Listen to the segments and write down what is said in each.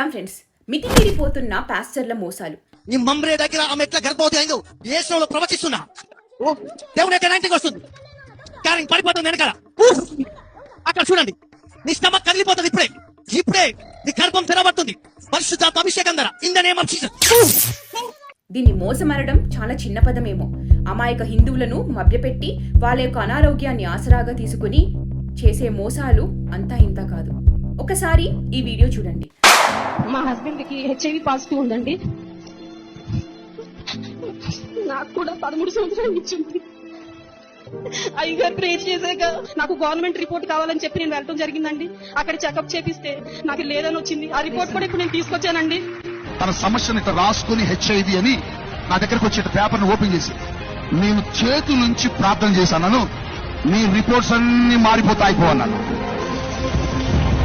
సలాం friends. మితిమీరిపోతున్న పాస్టర్ల మోసాలు. నీ Mamre దగ్గర ఆమె ఎట్లా గర్భవతి అయిందో ఏసులో ప్రవచిస్తున్నా. ఓ దేవుని యొక్క నైన్టీకి వస్తుంది. కానీ పడిపోతుంది వెనకాల. ఊఫ్! అక్కడ చూడండి. నీ స్టమక్ కదిలిపోతుంది ఇప్పుడే. ఇప్పుడే నీ గర్భం తెరబడుతుంది. పరిశుద్ధాత్మ అభిషేకం ధర. In the name of Jesus దీన్ని మోసమనడం చాలా చిన్న పదమేమో. అమాయక హిందువులను మభ్యపెట్టి వాళ్ళ యొక్క అనారోగ్యాన్ని ఆసరాగా తీసుకుని చేసే మోసాలు అంతా ఇంత కాదు. ఒకసారి ఈ వీడియో చూడండి. మా హస్బెండ్కి హెచ్ఐవి పాజిటివ్ ఉందండి. నాకు కూడా పదమూడు సంవత్సరాలు ఇచ్చింది. అయ్యగారు ప్రే చేశాక నాకు గవర్నమెంట్ రిపోర్ట్ కావాలని చెప్పి నేను వెళ్ళడం జరిగిందండి. అక్కడ చెకప్ చేపిస్తే నాకు లేదని వచ్చింది. ఆ రిపోర్ట్ కూడా ఇప్పుడు నేను తీసుకొచ్చానండి. తన సమస్యను ఇట్లా రాసుకుని హెచ్ఐవి అని నా దగ్గరకు వచ్చి పేపర్ను ఓపెన్ చేసి నేను చేతి నుంచి ప్రార్థన చేశాను నీ రిపోర్ట్స్ అన్ని మారిపోతాయి అన్నాను.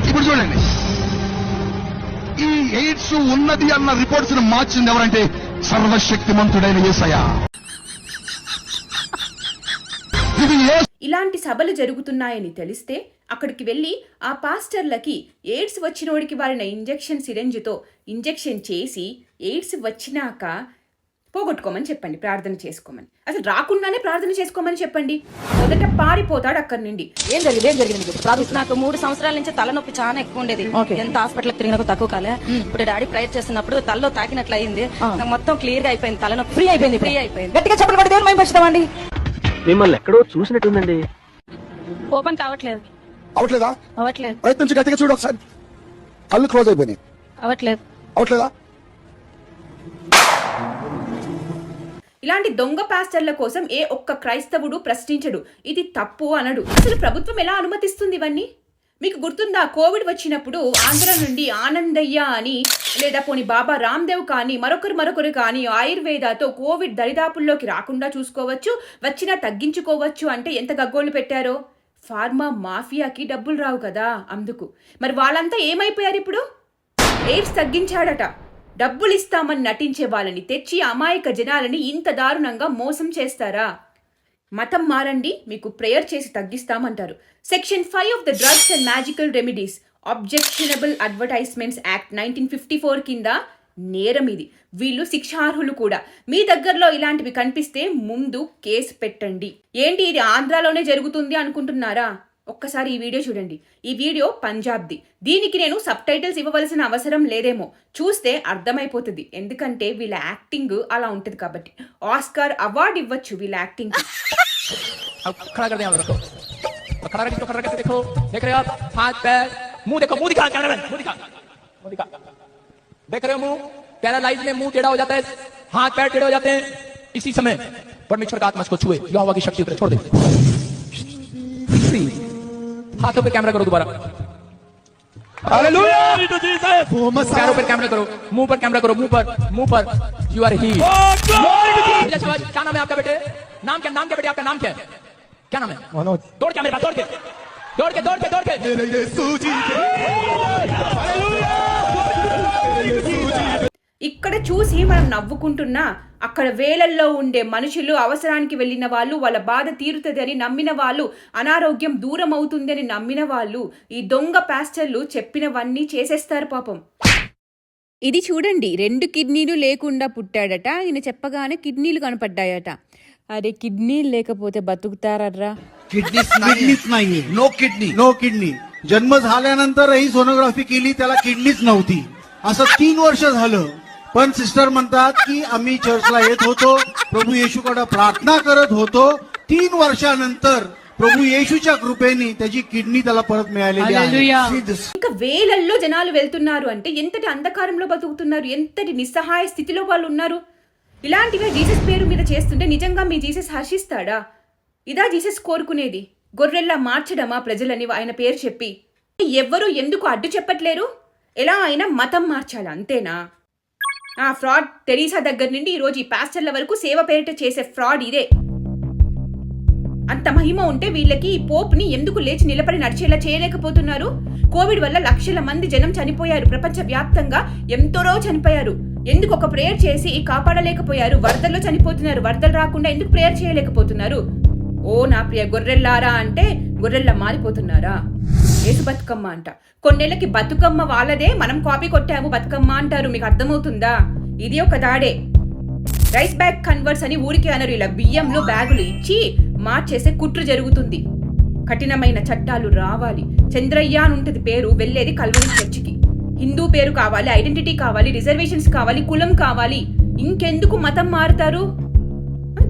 ఇప్పుడు చూడండి. ఈ ఎయిడ్స్ ఉన్నది అన్న రిపోర్ట్స్ని మార్చింది ఎవరంటే సర్వశక్తిమంతుడైన యేసయ్య ఇది ఇలాంటి సభలు జరుగుతున్నాయని తెలిస్తే అక్కడికి వెళ్ళి ఆ పాస్టర్లకి ఎయిడ్స్ వచ్చినోడికి వారిన ఇంజెక్షన్ సిరంజ్తో ఇంజెక్షన్ చేసి ఎయిడ్స్ వచ్చినాక పోగొట్టుకోమని చెప్పండి ప్రార్థన చేసుకోమని. అసలు రాకుండానే ప్రార్థన చేసుకోమని చెప్పండి. మొదట పారిపోతాడు అక్కడి నుండి. ఏం జరిగింది? ఏం జరిగింది నీకు? మూడు సంవత్సరాల నుంచి తలనొప్పి చాలా ఎక్కువ ఉండేది. ఎంత హాస్పిటల్ తిరిగినా తక్కువ కాలే. ఇప్పుడు డాడీ ప్రేయర్ చేస్తున్నప్పుడు తలలో తాకినట్లు అయింది మొత్తం క్లియర్గా అయిపోయింది తలనొప్పి. ఫ్రీ అయిపోయింది ఫ్రీ అయిపోయింది. గట్టిగా చెప్పలు పడి దేవుని మైపరుస్తామండి మిమ్మల్ని ఎక్కడో చూసినట్టుందండి. ఓపెన్ కావట్లేదు. అవట్లేదా? అవ్వట్లేదు ప్రయత్నించి గట్టిగా చూడు ఒకసారి. కళ్ళు క్లోజ్ అయిపోయినాయి. అవ్వట్లేదు అవట్లేదా? ఇలాంటి దొంగ పాస్టర్ల కోసం ఏ ఒక్క క్రైస్తవుడు ప్రశ్నించడు. ఇది తప్పు అనడు. అసలు ప్రభుత్వం ఎలా అనుమతిస్తుంది ఇవన్నీ? మీకు గుర్తుందా? కోవిడ్ వచ్చినప్పుడు ఆంధ్ర నుండి ఆనందయ్య అని లేదా పోని బాబా రామ్దేవ్ కానీ మరొకరు మరొకరు కానీ ఆయుర్వేదాతో కోవిడ్ దరిదాపుల్లోకి రాకుండా చూసుకోవచ్చు వచ్చినా తగ్గించుకోవచ్చు అంటే ఎంత గగ్గోలు పెట్టారో? ఫార్మా మాఫియాకి డబ్బులు రావు కదా అందుకు. మరి వాళ్ళంతా ఏమైపోయారు ఇప్పుడు? ఎయిడ్స్ తగ్గించాడట. డబ్బులు ఇస్తామని నటించే వాళ్ళని తెచ్చి అమాయక జనాలని ఇంత దారుణంగా మోసం చేస్తారా? మతం మారండి మీకు ప్రేయర్ చేసి తగ్గిస్తామంటారు. Section five of the drugs and magical remedies objectionable advertisements act nineteen fifty four కింద నేరం ఇది. వీళ్ళు శిక్షార్హులు కూడా. మీ దగ్గరలో ఇలాంటివి కనిపిస్తే ముందు కేసు పెట్టండి. ఏంటి ఇది ఆంధ్రాలోనే జరుగుతుంది అనుకుంటున్నారా? ఒక్కసారి ఈ వీడియో చూడండి ఈ వీడియో పంజాబ్ది దీనికి నేను సబ్ టైటిల్స్ ఇవ్వవలసిన అవసరం లేదేమో చూస్తే అర్థమైపోతుంది ఎందుకంటే వీళ్ళ యాక్టింగ్ అలా ఉంటుంది కాబట్టి ఆస్కార్ అవార్డు ఇవ్వచ్చు వీళ్ళ యాక్టింగ్ अब खड़ा कर दें आप रखो अब खड़ा रखो खड़ा करके देखो देख रहे हो आप हाथ पैर मुंह देखो मुंह दिखा कैमरा मुंह दिखा मुंह दिखा देख रहे हो मुंह पैरालाइज में मुंह टेढ़ा हो जाता है हाथ पैर टेढ़े हो जाते हैं इसी समय परमेश्वर का आत्मा इसको छुए यहोवा की शक्ति उतरे छोड़ दे Free. हाथों पे कैमरा करो दोबारा। पैरों पर कैमरा करो मुँह पर कैमरा करो मुँह पर मुँह पर। यू आर ही क्या नाम है आपका बेटे? नाम क्या नाम क्या बेटे आपका? नाम क्या? है क्या नाम है? मनोज। दौड़ क्या मेरे पास दौड़ के। दौड़ के दौड़ के दौड़ के। ఇక్కడ చూసి మనం నవ్వుకుంటున్నా అక్కడ వేలల్లో ఉండే మనుషులు అవసరానికి వెళ్ళిన వాళ్ళు వాళ్ళ బాధ తీరుతుందని నమ్మిన వాళ్ళు అనారోగ్యం దూరం అవుతుందని నమ్మిన వాళ్ళు ఈ దొంగ పాస్టర్లు చెప్పినవన్నీ చేసేస్తారు పాపం ఇది చూడండి రెండు కిడ్నీలు లేకుండా పుట్టాడట ఈయన చెప్పగానే కిడ్నీలు కనపడ్డాయట అరే కిడ్నీలు లేకపోతే బతుకుతారర్రా किडनीच किडनीच नाहीये नो किडनी नो किडनी जन्म झाल्यानंतरही सोनोग्राफी केली त्याला किडनीच नव्हती असं तीन वर्ष झालं पण सिस्टर म्हणतात की आम्ही चर्चला येत होतो प्रभू येशूकडे प्रार्थना करत होतो तीन वर्षानंतर प्रभू येशूच्या कृपेने त्याची किडनी त्याला परत मिळालेली आहे See this. ఇంకా వేలల్లో జనాలు వెళ్తున్నారు అంటే ఎంతటి అంధకారంలో బతుకుతున్నారు ఎంతటి నిస్సహాయ స్థితిలో వాళ్ళు ఉన్నారు ఇలాంటివే జీసస్ పేరు మీద చేస్తుంటే నిజంగా మీ జీసస్ హర్షిస్తాడా ఇదా జీసస్ కోరుకునేది గొర్రెల్లా మార్చడమా ప్రజలని ఆయన పేరు చెప్పి ఎవ్వరూ ఎందుకు అడ్డు చెప్పట్లేరు ఎలా అయినా మతం మార్చాలి అంతేనా ఆ ఫ్రాడ్ టెరీసా దగ్గర నుండి ఈరోజు ఈ పాస్టర్ల వరకు సేవ పేరిట చేసే ఫ్రాడ్ ఇదే. అంత మహిమ ఉంటే వీళ్ళకి ఈ పోప్ని ఎందుకు లేచి నిలబడి నడిచేలా చేయలేకపోతున్నారు? కోవిడ్ వల్ల లక్షల మంది జనం చనిపోయారు. ప్రపంచ వ్యాప్తంగా ఎంతోరో చనిపోయారు. ఎందుకు ఒక ప్రేయర్ చేసి కాపాడలేకపోయారు? వరదల్లో చనిపోతున్నారు. వరదలు రాకుండా ఎందుకు ప్రేయర్ చేయలేకపోతున్నారు? ఓ నా ప్రియ గొర్రెల్లారా అంటే గొర్రెల్లా మారిపోతున్నారా? ఏసు బతుకమ్మ అంట. కొన్నేళ్ళకి బతుకమ్మ వాళ్ళదే మనం కాపీ కొట్టాము బతుకమ్మ అంటారు. మీకు అర్థమవుతుందా? ఇది ఒక దాడే. రైస్ బ్యాగ్ కన్వర్ట్స్ అని ఊరికే అనరు. ఇలా బియ్యంలో బ్యాగులు ఇచ్చి మార్చేసే కుట్ర జరుగుతుంది. కఠినమైన చట్టాలు రావాలి. చంద్రయ్య అని ఉంటుంది పేరు వెళ్ళేది కల్వరి చర్చికి. హిందూ పేరు కావాలి ఐడెంటిటీ కావాలి రిజర్వేషన్స్ కావాలి కులం కావాలి. ఇంకెందుకు మతం మారుతారు?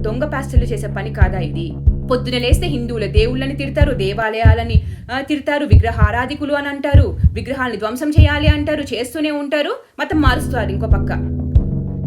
దొంగ పాస్టర్లు చేసే పని కాదా ఇది? పొద్దున లేస్తే హిందువుల దేవుళ్ళని తిడతారు దేవాలయాలని తిడతారు విగ్రహారాధికులు అని అంటారు విగ్రహాలని ధ్వంసం చేయాలి అంటారు చేస్తూనే ఉంటారు మతం మారుస్తారు ఇంకో పక్క.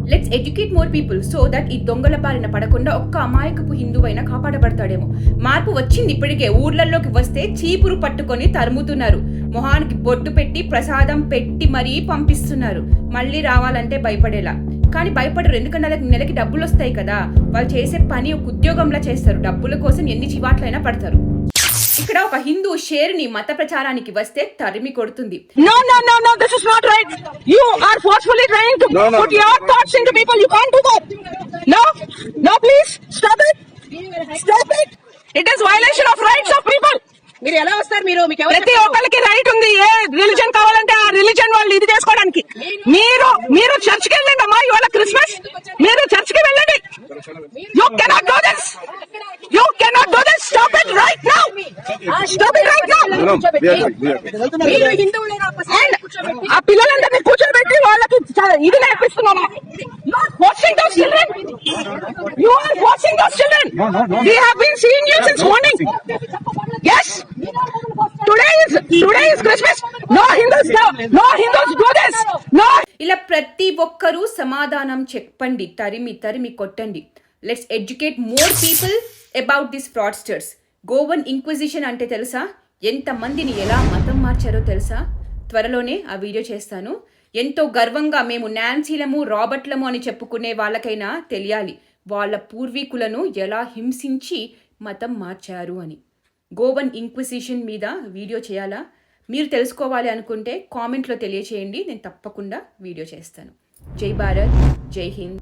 Let's educate more people so that ఈ దొంగల బారిన పడకుండా ఒక్క అమాయకపు హిందువైనా కాపాడబడతాడేమో. మార్పు వచ్చింది ఇప్పటికే ఊర్లలోకి వస్తే చీపురు పట్టుకొని తరుముతున్నారు. మొహానికి బొట్టు పెట్టి ప్రసాదం పెట్టి మరీ పంపిస్తున్నారు. మళ్ళీ రావాలంటే భయపడేలా. కానీ భయపడరు. ఎందుకంటే అది నెలకి డబ్బులు వస్తాయి కదా. వాళ్ళు చేసే పని ఒక ఉద్యోగంలా చేస్తారు. డబ్బుల కోసం ఎన్ని జీవాట్లైనా పడతారు. ఇక్కడ ఒక హిందూ షేర్ని మత ప్రచారానికి వస్తే తరిమి కొడుతుంది. No no no right of మీరు ఎలా వస్తారు మీరు? మీకు ప్రతి ఒక్కరికి రైట్ ఉంది. ఏ రిలీజన్ కావాలంటే ఆ రిలీజన్ వాళ్ళు ఇది చేసుకోవడానికి. మీరు మీరు చర్చ్కి వెళ్ళండి అమ్మా ఇవాళ క్రిస్మస్ మీరు చర్చ్కి వెళ్ళండి. You cannot do this you cannot do this stop it right now stop it right now మీరు హిందువులేనా? అండ్ ఆ పిల్లలందరినీ ఇది yes. Today is today is christmas. No hindus no hindus do this. No. ఇలా ప్రతి ఒక్కరూ సమాధానం చెప్పండి తరిమి తరిమి కొట్టండి. Let's educate more people about this fraudsters Goan inquisition అంటే తెలుసా? ఎంతమందిని ఎలా మతం మార్చారో తెలుసా? త్వరలోనే ఆ వీడియో చేస్తాను. ఎంతో గర్వంగా మేము నాన్సీలము రాబర్ట్లము అని చెప్పుకునే వాళ్ళకైనా తెలియాలి. వాళ్ళ పూర్వీకులను ఎలా హింసించి మతం మార్చారు అని. గోవన్ ఇంక్విజిషన్ మీద వీడియో చేయాలా? మీరు తెలుసుకోవాలి అనుకుంటే కామెంట్లో తెలియచేయండి. నేను తప్పకుండా వీడియో చేస్తాను. జై భారత్ జై హింద్.